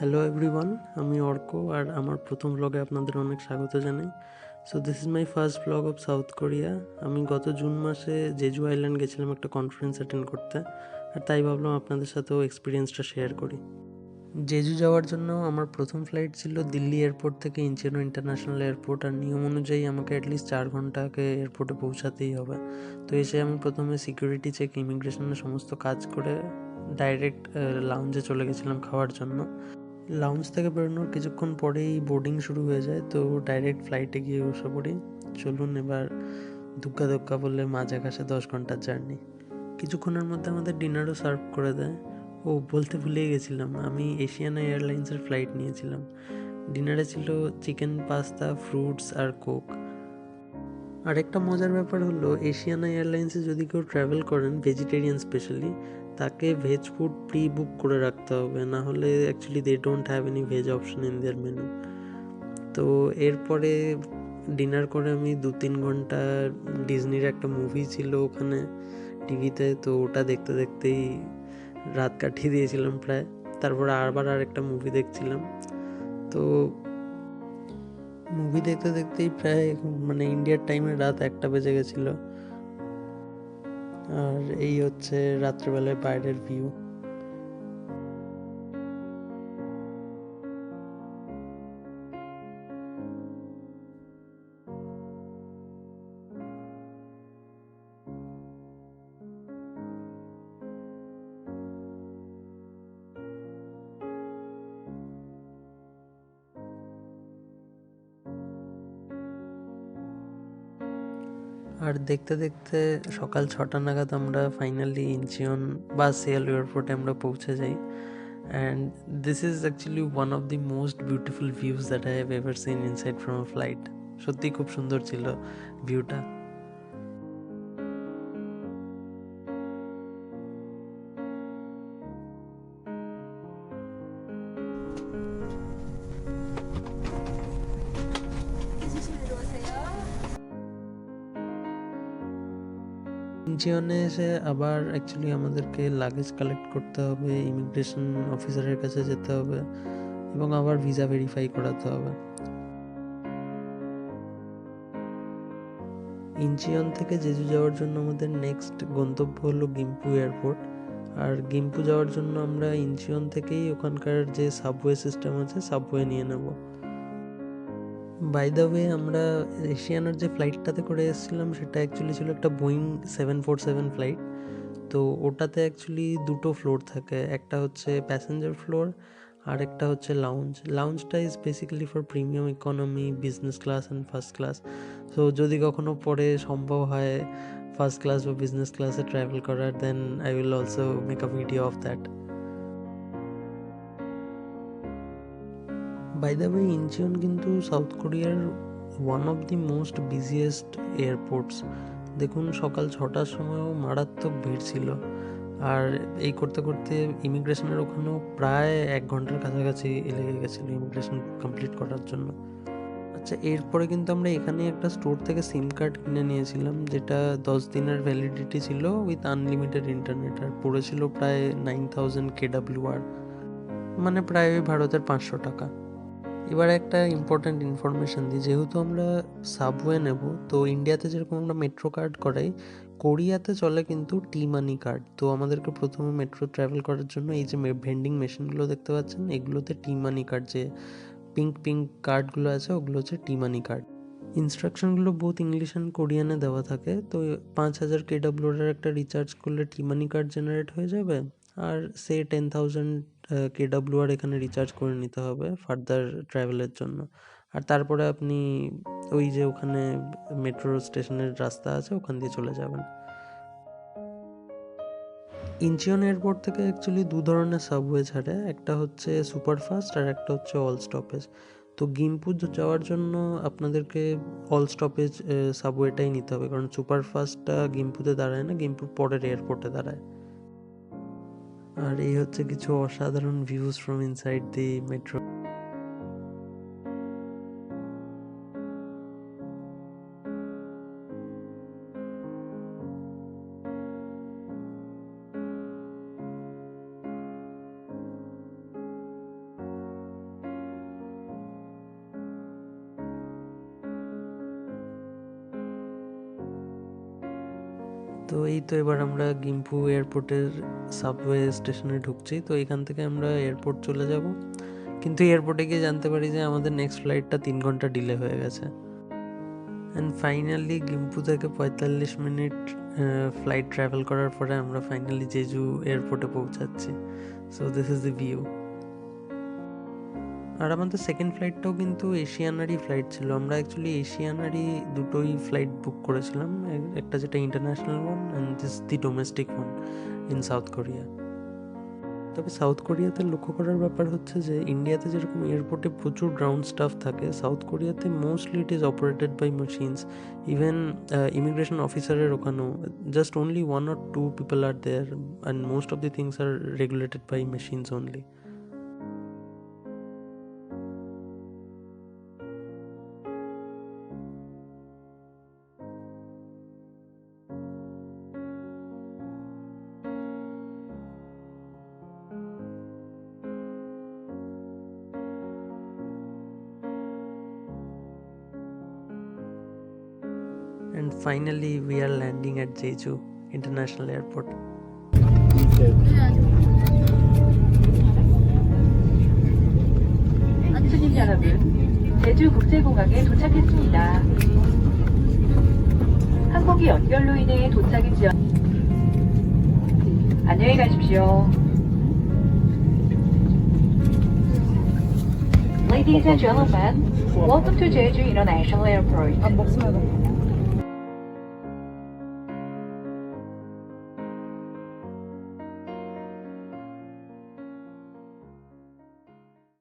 Hello everyone আমি অর্ক, আর আমার প্রথম ব্লগে আপনাদের অনেক স্বাগত জানাই। So this is my first blog of South Korea আমি গত জুন মাসে জেজু আইল্যান্ড গেছিলাম একটা কনফারেন্স অ্যাটেন্ড করতে, আর তাই ভাবলাম আপনাদের সাথেও এক্সপিরিয়েন্সটা শেয়ার করি। জেজু যাওয়ার জন্য আমার প্রথম ফ্লাইট ছিল দিল্লি এয়ারপোর্ট থেকে ইঞ্চেনো ইন্টারন্যাশনাল এয়ারপোর্ট আর নিয়ম অনুযায়ী আমাকে অ্যাটলিস্ট চার ঘণ্টা আগে এয়ারপোর্টে পৌঁছাতেই হবে। তো এসে আমি প্রথমে সিকিউরিটি চেক ইমিগ্রেশনের সমস্ত কাজ করে ডাইরেক্ট লাউঞ্জে চলে গেছিলাম খাওয়ার জন্য। লাউঞ্জ থেকে বেরোনোর কিছুক্ষণ পরেই বোর্ডিং শুরু হয়ে যায়, তো ডাইরেক্ট ফ্লাইটে গিয়ে বসে পড়ি। চলুন এবার দুক্কা দুক্কা বললে মাঝে ঘাসে দশ ঘণ্টার জার্নি কিছুক্ষণের মধ্যে আমাদের ডিনারও সার্ভ করে দেয়। ও বলতে ভুলেই গেছিলাম, আমি এশিয়ানা এয়ারলাইন্সের ফ্লাইট নিয়েছিলাম। ডিনারে ছিল চিকেন পাস্তা ফ্রুটস আর কোক আরেকটা মজার ব্যাপার হলো এশিয়ানা এয়ারলাইন্সে যদি কেউ ট্রাভেল করেন ভেজিটেরিয়ান স্পেশালি তাকে ভেজ ফুড প্রি বুক করে রাখতে হবে। না হলে actually they don't have any veg option in their menu তো এরপরে ডিনার করে আমি দু তিন ঘণ্টা ডিজনির একটা মুভি ছিল ওখানে টিভিতে তো ওটা দেখতে দেখতেই রাত কাটিয়ে দিয়েছিলাম প্রায়। তারপরে আবার আর একটা মুভি দেখছিলাম। তো মুভি দেখতে দেখতেই প্রায় মানে ইন্ডিয়ার টাইমে রাত একটা বেজে গেছিল। আর এই হচ্ছে রাত্রেবেলায় বাইরের ভিউ আর দেখতে দেখতে সকাল ছটা নাগাদ আমরা ফাইনালি ইঞ্চিয়ন বা সিয়াল এয়ারপোর্টে আমরা পৌঁছে যাই। And this is actually one of the most beautiful views that I have ever seen inside from a flight সত্যিই খুব সুন্দর ছিল ভিউটা ইঞ্চিয়নে এসে আবার অ্যাকচুয়ালি আমাদেরকে লাগেজ কালেক্ট করতে হবে ইমিগ্রেশন অফিসারের কাছে যেতে হবে এবং আবার ভিসা ভেরিফাই করাতে হবে। ইঞ্চিয়ন থেকে জেজু যাওয়ার জন্য আমাদের নেক্সট গন্তব্য হলো গিম্পু এয়ারপোর্ট আর গিম্পু যাওয়ার জন্য আমরা ইঞ্চিয়ন থেকেই ওখানকার যে সাবওয়ে সিস্টেম আছে সাবওয়ে নিয়ে নেব। বাই দ্য ওয়ে আমরা এশিয়ানার যে ফ্লাইটটাতে করে এসেছিলাম, সেটা অ্যাকচুয়ালি ছিল একটা Boeing seven four seven flight তো ওটাতে অ্যাকচুয়ালি দুটো ফ্লোর থাকে, একটা হচ্ছে প্যাসেঞ্জার ফ্লোর আর একটা হচ্ছে lounge লাউঞ্জটা is basically for premium economy business class and first class so যদি কখনো পরে সম্ভব হয় ফার্স্ট ক্লাস বা বিজনেস ক্লাসে ট্রাভেল করার then I will also make a video of that by the way Incheon কিন্তু সাউথ কোরিয়ার one of the most busiest airports দেখুন, সকাল ছটার সময়ও মারাত্মক ভিড় ছিল। আর এই করতে করতে ইমিগ্রেশনের ওখানেও প্রায় এক ঘণ্টার কাছাকাছি লেগে গেছিল ইমিগ্রেশন কমপ্লিট করার জন্য। আচ্ছা এরপরে কিন্তু আমরা এখানে একটা স্টোর থেকে সিম কার্ড কিনে নিয়েছিলাম, যেটা দশ দিনের ভ্যালিডিটি ছিল উইথ আনলিমিটেড ইন্টারনেট আর পড়েছিল প্রায় নাইন থাউজেন্ড কেডাব্লিউ আর মানে প্রায় ভারতের পাঁচশো টাকা। এবার একটা ইম্পর্ট্যান্ট ইনফরমেশান দিই। যেহেতু আমরা সাবওয়ে নেব, তো ইন্ডিয়াতে যেরকম আমরা মেট্রো কার্ড করাই কোরিয়াতে চলে কিন্তু টি মানি কার্ড তো আমাদেরকে প্রথমে মেট্রো ট্রাভেল করার জন্য এই যে ভেন্ডিং মেশিনগুলো দেখতে পাচ্ছেন, এগুলোতে টি মানি কার্ড যে পিঙ্ক পিঙ্ক কার্ডগুলো আছে, ওগুলো হচ্ছে টি মানি কার্ড ইনস্ট্রাকশনগুলো বহুত ইংলিশ অ্যান্ড কোরিয়ানে দেওয়া থাকে। তো পাঁচ হাজার কেডাব্লিউর একটা রিচার্জ করলে টি মানি কার্ড জেনারেট হয়ে যাবে। আর সে টেন থাউজেন্ড কেডাব্লিউ আর এখানে রিচার্জ করে নিতে হবে ফার্দার ট্রাভেলের জন্য। আর তারপরে আপনি ওই যে ওখানে মেট্রো স্টেশনের রাস্তা আছে, ওখান দিয়ে চলে যাবেন। ইঞ্চিয়ন এয়ারপোর্ট থেকে অ্যাকচুয়ালি দু ধরনের সাবওয়ে ছাড়ে, একটা হচ্ছে সুপারফাস্ট আর একটা হচ্ছে অল স্টপেজ তো গিম্পু যাওয়ার জন্য আপনাদেরকে অল স্টপেজ সাবওয়েটাই নিতে হবে, কারণ সুপারফাস্টটা গিম্পুতে দাঁড়ায় না গিম্পুর পরের এয়ারপোর্টে দাঁড়ায়। আর এই হচ্ছে কিছু অসাধারণ views from inside the metro তো এই তো এবার আমরা গিম্পু এয়ারপোর্টের সাবওয়ে স্টেশনে ঢুকছি। তো এখান থেকে আমরা এয়ারপোর্ট চলে যাব। কিন্তু এয়ারপোর্টে গিয়ে জানতে পারি যে আমাদের নেক্সট ফ্লাইটটা তিন ঘণ্টা ডিলে হয়ে গেছে। অ্যান্ড ফাইনালি গিম্পু থেকে পঁয়তাল্লিশ মিনিট ফ্লাইট ট্রাভেল করার পরে আমরা ফাইনালি জেজু এয়ারপোর্টে পৌঁছাচ্ছি। So this is the view আর আমাদের সেকেন্ড ফ্লাইটটাও কিন্তু এশিয়ানারই ফ্লাইট ছিল। আমরা অ্যাকচুয়ালি এশিয়ানারই দুটোই ফ্লাইট বুক করেছিলাম। একটা যেটা international one and this the domestic one in South Korea তবে সাউথ কোরিয়াতে লক্ষ্য করার ব্যাপার হচ্ছে যে ইন্ডিয়াতে যেরকম এয়ারপোর্টে প্রচুর গ্রাউন্ড স্টাফ থাকে সাউথ কোরিয়াতে mostly it is operated by machines even immigration অফিসারের ওখানেও just only one or two people are there and most of the things are regulated by machines only And finally, we are landing at Jeju International Airport. 손님 여러분, 제주 국제공항에 도착했습니다. 항공기 연결로 인해 도착이 지연. 안녕히 가십시오. Ladies and gentlemen, welcome to Jeju International Airport.